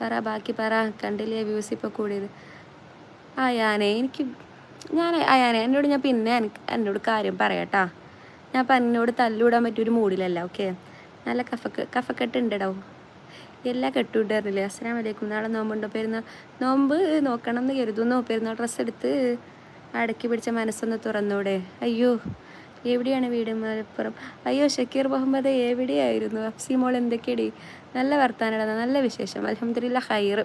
പറ ബാക്കി പറ. കണ്ടില്ലേ വ്യൂസ് ഇപ്പോൾ കൂടിയത്. അയാനെ എനിക്ക് ഞാൻ അയാനെ എന്നോട് ഞാൻ പിന്നെ എനിക്ക് എന്നോട് കാര്യം പറയാട്ടാ. ഞാൻ അപ്പം എന്നോട് തല്ലുവിടാൻ പറ്റിയൊരു മൂഡിലല്ല ഓക്കെ? നല്ല കഫക്ക് കഫക്കെട്ട് ഉണ്ടടോ എല്ലാം കെട്ടുണ്ടായിരുന്നില്ലേ അസ്സാം വലൈക്കും നാളെ നോമ്പുണ്ടോ? പെരുന്നാൾ നോമ്പ് നോക്കണം എന്ന് കരുതുന്നു. പെരുന്നാൾ ഡ്രസ്സ് എടുത്ത് അടക്കി പിടിച്ച മനസ്സൊന്ന് തുറന്നൂടെ. അയ്യോ. എവിടെയാണ് വീട് മലപ്പുറം? അയ്യോ ഷക്കീർ മുഹമ്മദ് എവിടെയായിരുന്നു? അഫ്സി മോൾ എന്തൊക്കെയടി? നല്ല വർത്താനം നല്ല വിശേഷം. അലഹമ്മദില്ല ഹൈർ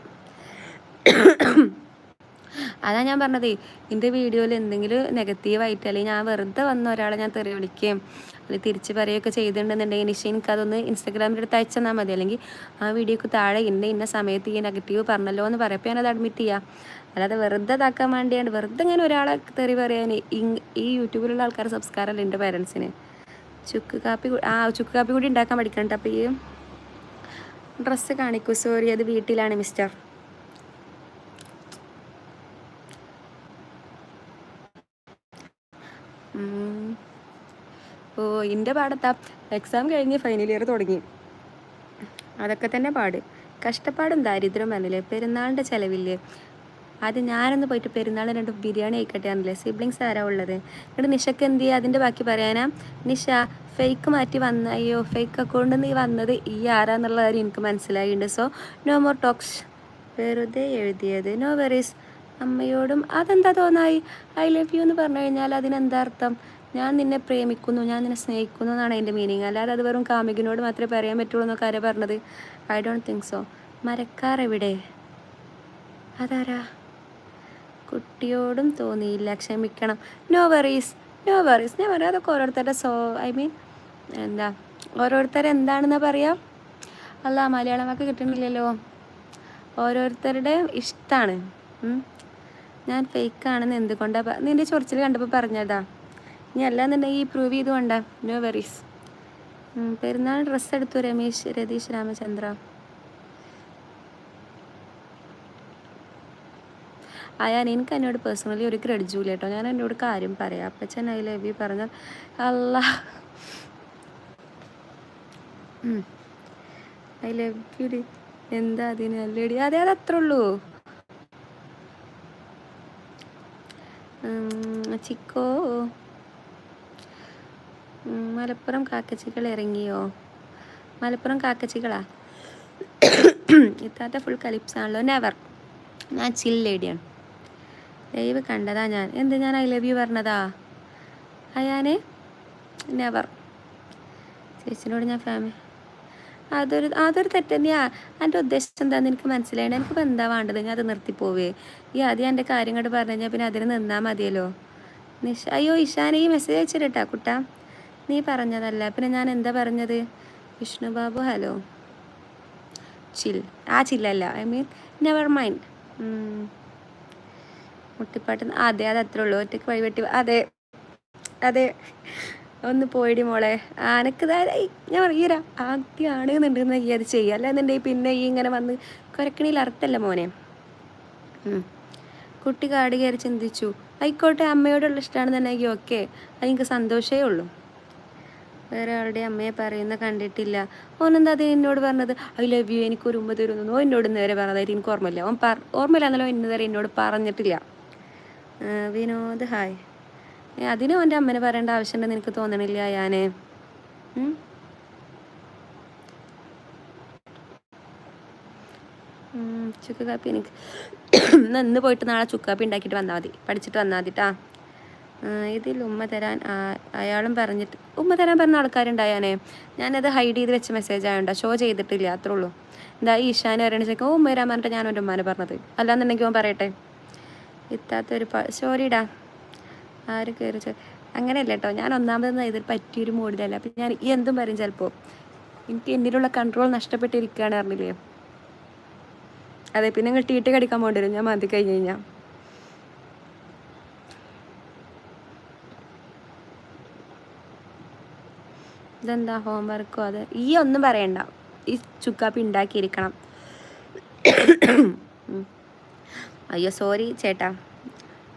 അതാ ഞാൻ പറഞ്ഞത് എന്റെ വീഡിയോയിൽ എന്തെങ്കിലും നെഗറ്റീവായിട്ട് അല്ലെങ്കിൽ ഞാൻ വെറുതെ വന്ന ഒരാളെ ഞാൻ തെറി വിളിക്കുകയും അല്ലെങ്കിൽ തിരിച്ച് പറയുകയൊക്കെ ചെയ്തിട്ടുണ്ടെന്നുണ്ടെങ്കിൽ നിഷ എനിക്ക് അതൊന്ന് ഇൻസ്റ്റാഗ്രാമിൽ എടുത്ത് അയച്ചു തന്നാൽ മതി. അല്ലെങ്കിൽ ആ വീഡിയോക്ക് താഴെ ഇന്ന ഇന്ന സമയത്ത് ഈ നെഗറ്റീവ് പറഞ്ഞല്ലോ എന്ന് പറയപ്പോൾ ഞാനത് അഡ്മിറ്റ് ചെയ്യാം. അല്ലാതെ വെറുതെ ഇതാക്കാൻ വേണ്ടിയാണ്. വെറുതെ ഇങ്ങനെ ഒരാളെ തെറി പറയാൻ ഈ യൂട്യൂബിലുള്ള ആൾക്കാർ സംസ്കാരമല്ല എന്റെ പേരൻസിന് ചുക്ക് കാപ്പി ആ ചുക്ക് കാപ്പി കൂടി ഉണ്ടാക്കാൻ പഠിക്കണ്ട അപ്പോൾ ഈ ഡ്രസ്സ് കാണിക്കൂ. സോറി അത് വീട്ടിലാണ് മിസ്റ്റർ ഓ എന്റെ പാടത്താ എക്സാം കഴിഞ്ഞ് ഫൈനൽ ഇയർ തുടങ്ങി. അതൊക്കെ തന്നെ പാട്. കഷ്ടപ്പാടും ദാരിദ്ര്യം പറഞ്ഞില്ലേ പെരുന്നാളിന്റെ ചിലവില്ലേ? അത് ഞാനൊന്ന് പോയിട്ട് പെരുന്നാൾ രണ്ട് ബിരിയാണി ആയിക്കട്ടെ ആണല്ലേ സിബ്ലിങ്സ് ആരാ ഉള്ളത്? എന്നിട്ട് നിഷക്ക് എന്ത് ചെയ്യുക അതിന്റെ ബാക്കി പറയാനാ. നിഷ ഫേക്ക് മാറ്റി വന്ന അയ്യോ ഫേക്ക് അക്കൗണ്ട് നീ വന്നത് ഈ ആരാന്നുള്ള കാര്യം എനിക്ക് മനസ്സിലായിട്ടുണ്ട് സോ നോ മോർ ടോക്സ് വെറുതെ എഴുതിയത്. നോ വെറീസ് അമ്മയോടും അതെന്താ തോന്നായി? ഐ ലവ് യു എന്ന് പറഞ്ഞു കഴിഞ്ഞാൽ അതിനെന്താ അർത്ഥം? ഞാൻ നിന്നെ പ്രേമിക്കുന്നു ഞാൻ നിന്നെ സ്നേഹിക്കുന്നു എന്നാണ് അതിന്റെ മീനിങ് അല്ലാതെ അത് വെറും കാമികനോട് മാത്രമേ പറയാൻ പറ്റുള്ളൂ എന്നൊക്കെ ആരാ പറഞ്ഞത്? I don't think so Marakkar എവിടെ? അതാരാ? കുട്ടിയോടും തോന്നിയില്ല. ക്ഷമിക്കണം. നോ വറീസ് നോ വറീസ് ഞാൻ പറയാം അതൊക്കെ ഓരോരുത്തരുടെ സോ ഐ മീൻ എന്താ? ഓരോരുത്തർ എന്താണെന്ന് പറയാം? അല്ല മലയാളം വാക്ക് കിട്ടണില്ലല്ലോ ഓരോരുത്തരുടെ ഇഷ്ടമാണ് ഞാൻ ഫേക്കാണെന്ന് എന്തുകൊണ്ടാണ് നിന്റെ ചൊറിച്ചിൽ കണ്ടപ്പോൾ പറഞ്ഞതാ. ഇനി അല്ലാന്നുണ്ടെങ്കിൽ പ്രൂവ് ചെയ്തുകൊണ്ടാ നോ വെറീസ് പെരുന്നാൾ ഡ്രസ്സ് എടുത്തു രമേശ് രതീഷ് രാമചന്ദ്ര. അയാൻ എനിക്ക് എന്നോട് പേഴ്സണലി ഒരു ക്രെഡിജൂല കേട്ടോ. ഞാൻ എന്നോട് കാര്യം പറയാം. അപ്പച്ചൻ ഐ ലവ് യു പറഞ്ഞാൽ അല്ല ഐ ലവ് യു ഡി എന്താ അതിന്? അല്ലേടി? അതെ അത് ഉള്ളൂ. ചിക്കോ? മലപ്പുറം കാക്കച്ചികൾ ഇറങ്ങിയോ? മലപ്പുറം കാക്കച്ചികളാ? ഇത്താത്ത ഫുൾ കലിപ്സ് ആണല്ലോ. നെവർ ഞാൻ ചിൽ ലേഡിയാണ് ലൈവ് കണ്ടതാ ഞാൻ. എന്ത് ഞാൻ ഐ ലവ് യു പറഞ്ഞതാ? അയാനെ? നെവർ ചേച്ചിനോട് ഞാൻ ഫാമിലി അതൊരു അതൊരു തെറ്റന്നെയാ എന്റെ ഉദ്ദേശം എന്താണെന്ന് എനിക്ക് മനസ്സിലായിട്ട് എനിക്കിപ്പോൾ എന്താ വേണ്ടത്? ഞാൻ അത് നിർത്തിപ്പോവേ. ഈ ആദ്യം എന്റെ കാര്യം കണ്ട് പറഞ്ഞു കഴിഞ്ഞാൽ പിന്നെ അതിന് നിന്നാൽ മതിയല്ലോ. നിഷ അയ്യോ ഇഷാൻ ഈ മെസ്സേജ് അയച്ചിട്ടാ കുട്ടാ. നീ പറഞ്ഞതല്ല. പിന്നെ ഞാൻ എന്താ പറഞ്ഞത്? വിഷ്ണു ബാബു ഹലോ. ചിൽ ആ ചില്ലല്ല. ഐ മീൻ നെവർ മൈൻഡ് മുട്ടിപ്പാട്ട് അതെ അത് അത്രേ ഉള്ളൂ. ഒറ്റയ്ക്ക് വഴിവെട്ടി അതെ അതെ. ഒന്ന് പോയിടി മോളെ. ആനക്ക് ഞാൻ പറയൂരാ ആദ്യമാണ് എന്നുണ്ടെന്ന് ഈ അത് ചെയ്യുക അല്ലാന്നുണ്ടെങ്കിൽ പിന്നെ ഈ ഇങ്ങനെ വന്ന് കുരക്കണിയിൽ അർത്ഥമല്ല മോനെ. കുട്ടി കാട് കയറി ചിന്തിച്ചു. ആയിക്കോട്ടെ അമ്മയോടുള്ള ഇഷ്ടമാണെന്നുണ്ടെങ്കിൽ ഓക്കെ. എനിക്ക് സന്തോഷമേ ഉള്ളൂ. വേറെ ആളുടെ അമ്മയെ പറയുന്ന കണ്ടിട്ടില്ല. ഓനെന്താ അത് എന്നോട് പറഞ്ഞത്? I love you. എനിക്ക് ഒരു ഉമ്മ തരുന്നു ഓ എന്നോട് നേരെ പറഞ്ഞതായിട്ട് എനിക്ക് ഓർമ്മയില്ല. ഓൻ പറ ഓർമ്മയില്ല എന്നല്ലോ ഇന്ന് വരെ എന്നോട് പറഞ്ഞിട്ടില്ല. വിനോദ് ഹായ്. അതിനും അവന്റെ അമ്മനെ പറയേണ്ട ആവശ്യമുണ്ടെന്ന് എനിക്ക് തോന്നണില്ല ഞാൻ ചുക്ക് കാപ്പി എനിക്ക്. ഇന്ന് പോയിട്ട് നാളെ ചുക്കാപ്പി ഉണ്ടാക്കിയിട്ട് വന്നാൽ മതി. പഠിച്ചിട്ട് വന്നാൽ മതിട്ടാ ഇതിൽ ഉമ്മ തരാൻ അയാളും പറഞ്ഞിട്ട് ഉമ്മ തരാൻ പറഞ്ഞ ആൾക്കാരുണ്ടായാനേ ഞാനത് ഹൈഡ് ചെയ്ത് വെച്ച മെസ്സേജ് ആയതുകൊണ്ട് ഷോ ചെയ്തിട്ടില്ല അത്രേ ഉള്ളൂ. എന്താ ഈ ഇഷാനെ പറയണ ചോദിക്കും ഉമ്മ തരാൻ പറഞ്ഞിട്ട് ഞാൻ എന്റെ ഉമ്മാനെ പറഞ്ഞത്. അല്ലാന്നുണ്ടെങ്കിൽ ഓൻ പറയട്ടെ. ഇത്താത്തൊരു സോറിടാ ആര് കയറി അങ്ങനെയല്ല കേട്ടോ ഞാൻ ഒന്നാമതെന്ന് ഇതിൽ പറ്റിയൊരു മൂഡിലല്ല? അപ്പം ഞാൻ ഈ എന്തും പറയും ചിലപ്പോൾ എനിക്ക് എന്നിലുള്ള കൺട്രോൾ നഷ്ടപ്പെട്ടിരിക്കുകയാണ് അറിഞ്ഞില്ലേ അതെ പിന്നെ നിങ്ങൾ ടീട്ട് കടിക്കാൻ പോകേണ്ടി വരും. ഞാൻ മതി കഴിഞ്ഞ് കഴിഞ്ഞാൽ ഇതെന്താ ഹോംവർക്കോ അത് ഈ ഒന്നും പറയണ്ട. ഈ ചുക്കാപ്പി ഉണ്ടാക്കിയിരിക്കണം അയ്യോ സോറി ചേട്ടാ.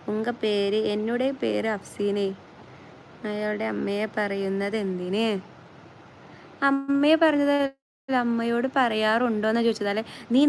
ഉങ്ക പേര് എന്നുടേ പേര് അഫ്സീനെ. അയാളുടെ അമ്മയെ പറയുന്നത് എന്തിന്? അമ്മയെ പറഞ്ഞത് അമ്മയോട് പറയാറുണ്ടോ എന്ന് ചോദിച്ചതല്ലേ നീ